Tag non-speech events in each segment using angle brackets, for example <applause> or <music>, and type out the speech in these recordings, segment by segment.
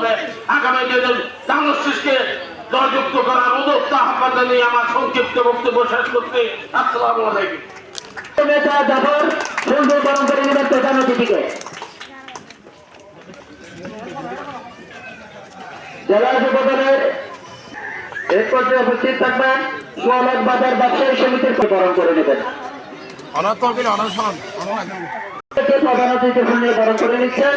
হবে। আগামী দিনে ধানশীষকে জয়যুক্ত করার উদ্যোক্তা আহ্বান জানিয়ে আমার সংক্ষিপ্ত বক্তব্য শেষ করতে আসসালামু আলাইকুম। নেতা জাফর প্রধান অতিথিকে জেলা যুবদলের উপস্থিত থাকবেন সোয়ালাদ বাজার ব্যবসায়ী সমিতির বরণ করে নেবেন। থেকে প্রধান বরণ করে নিচ্ছেন।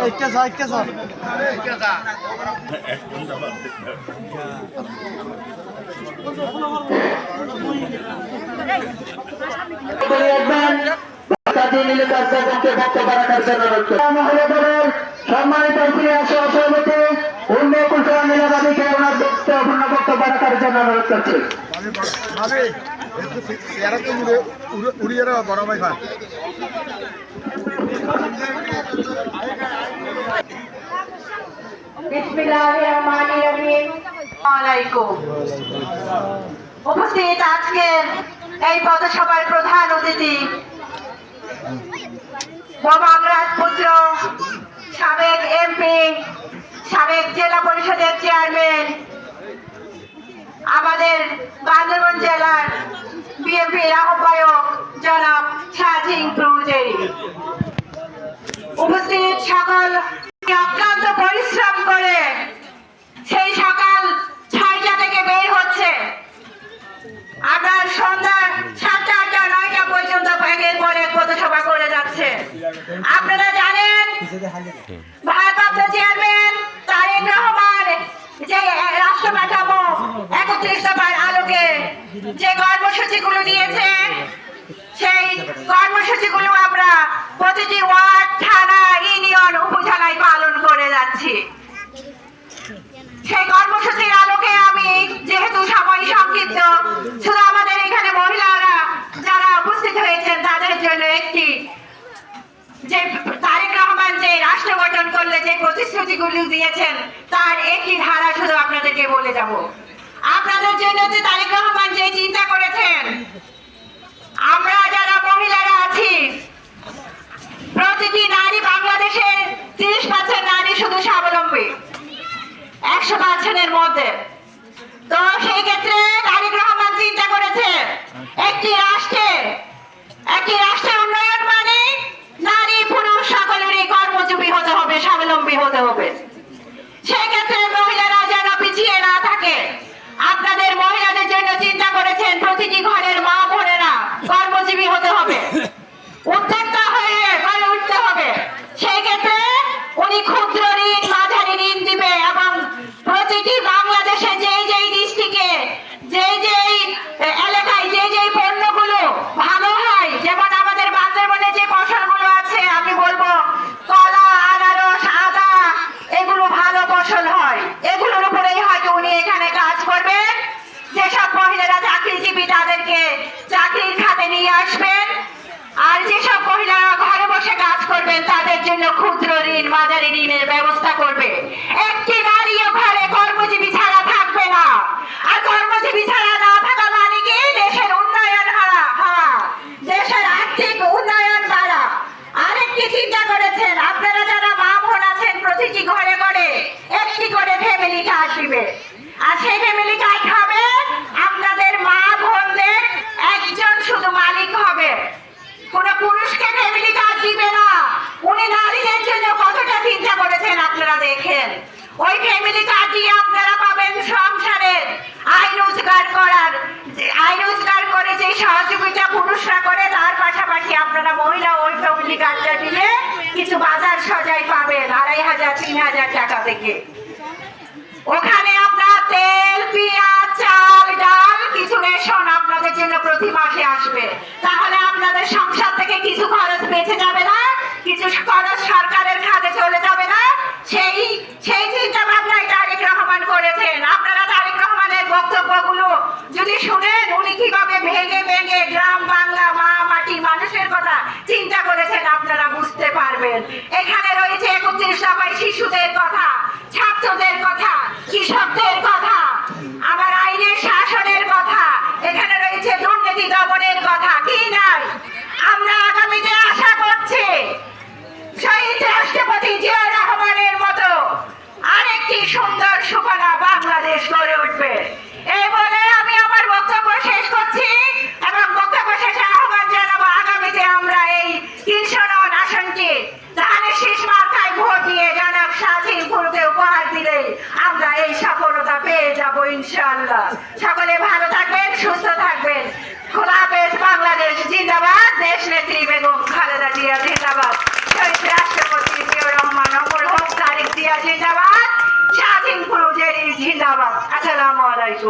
একসাথে করে রাখবেন জাতীয় নীলকার বেগমকে বক্তব্য রাখার রাখার জন্য অনুরোধ করছি। উপস্থিত আজকের এই পথসভার প্রধান অতিথি বাংলার পুত্র সাবেক এমপি, সাবেক জেলা পরিষদের চেয়ারম্যান আমাদের বান্দরবান জেলার বিএনপির আহ্বায়ক জনাব শাহিং প্রৌজেরি উপস্থিত সকল অক্লান্ত পরিশ্রম করে সেই সকাল ছয়টা থেকে বের হচ্ছে। আপনার সন্ধ্যা সাতটা, আটটা, নয়টা পর্যন্ত ব্যাগের পরে পথসভা করে যাচ্ছে। আপনারা জানেন যে কর্মসূচিগুলো নিয়েছে, সেই কর্মসূচিগুলো আমরা প্রতিটি ওয়ার্ড, থানা, ইউনিয়ন, উপজেলায় পালন করে যাচ্ছি। সেই কর্মসূচির আলোকে আমি যেহেতু সময় সংক্ষিপ্ত, শুধু আমাদের এখানে মহিলারা যারা উপস্থিত হয়েছেন, তাদের জন্য একটি যে তারেক রহমান যে রাষ্ট্র গঠন করলে, যে প্রতিশ্রুতিগুলি দিয়েছেন, তার একটি ধারা শুধু আপনাদেরকে বলে যাব। আপনাদের জন্য যে তারেক রহমান যে চিন্তা করেছেন, আমরা যারা মহিলারা আছি, প্রতিটি নারী বাংলাদেশের তিরিশ পার্সেন্ট নারী শুধু স্বাবলম্বী, একশো পার্সেন্টের মধ্যে। তো সেই ক্ষেত্রে তারেক রহমান চিন্তা করেছে, একটি রাষ্ট্রে, একটি রাষ্ট্রের উন্নয়ন মানে নারী, পুরুষ, সকলেরই কর্মজীবী হতে হবে, স্বাবলম্বী হতে হবে। সেই ক্ষেত্রে মহিলারা যেন পিছিয়ে না থাকে আপনাদের মহিলাদের জন্য চিন্তা করেছেন প্রতিটি ঘরের মা বোনেরা কর্মজীবী হতে হবে। <laughs> উদ্যোক্তা হয়ে গড়ে উঠতে হবে সেই ক্ষেত্রে উনি ক্ষুদ্র ঋণ মাঝারি ঋণ দিবে এবং প্রতিটি বাংলাদেশে যেই যেই ডিস্ট্রিক্টে যেই যেই এলাকায় যেই যেই পণ্যগুলো ভালো হয় যেমন আমাদের বান্দরবনে যে ফসলগুলো আছে আমি বলব কলা আনারস আদা এগুলো ভালো ফসল হয় এগুলোর উপরেই হয়তো উনি এখানে কাজ করবেন যেসব মহিলারা তাদেরকে চাকরির খাতে নিয়ে আসবেন। আর যেসব মহিলারা ঘরে বসে কাজ করবেন, তাদের জন্য ক্ষুদ্র ঋণ, মাঝারি ঋণের ব্যবস্থা করবে। একটি নারীও ঘরে কর্মজীবী ছাড়া থাকবে না। আর কর্মজীবী ছাড়া না থাকা মানে কি দেশের উন্নয়ন হারা দেশের আর্থিক উন্নয়ন দ্বারা আরেকটি চিন্তা করেছেন, আপনারা যারা মা বোন আছেন, প্রতিটি ঘরে ঘরে একটি করে ফ্যামিলি দিবে আর সেই ফ্যামিলি কার্ড হবে আপনাদের মা বোনদের একজন শুধু মালিক হবে। কোন পুরুষকে ফ্যামিলি কার্ড দিবে না। উনি নারীদের জন্য কতটা চিন্তা করেছেন আপনারা দেখেন। ওই ফ্যামিলি দিয়ে আপনারা পাবেন সংসারের আয় রোজগার করার। আয় রোজগার করে যে সহযোগিতা পুরুষরা করে, তার পাশাপাশি আপনারা মহিলা ওই ফ্যামিলি কার্ডটা দিলে কিছু বাজার সজাই পাবেন, আড়াই হাজার, তিন হাজার টাকা থেকে। ওখানে জন্য প্রতি মাসে আসবে। তাহলে আপনাদের সংসার থেকে কিছু খরচ বেঁচে যাবে না, কিছু খরচ সরকারের খাতে চলে যাবে না। সেই সেই চিন্তা ভাবনাই তারেক রহমান করেছেন। আপনারা তারেক রহমানের বক্তব্য বক্তব্যগুলো যদি শুনেন, উনি কীভাবে ভেঙে ভেঙে গ্রাম, বাংলা, মা, মাটি, মানুষের কথা চিন্তা করেছেন, আপনারা বুঝতে পারবেন। এখানে রয়েছে একত্রিশ দফায় শিশুদের কথা। আইনের শাসনের কথা, এখানে রয়েছে দুর্নীতি দমনের কথা, কি নাই? আমরা আগামীতে আশা করছি, শহীদ রাষ্ট্রপতি জিয়া রহমানের মতো পেয়ে যাব ইনশাআল্লাহ। সকলে ভালো থাকবেন, সুস্থ থাকবেন। খোলা পেশ বাংলাদেশ জিন্দাবাদ, দেশ নেত্রী বেগম খালেদা জিয়া জিন্দাবাদ। শহীদ রাষ্ট্রপতি রহমান জিন্দাবাদ, স্বাধীন পুরুষের জিন্দাবাদ। আসসালামু আলাইকুম।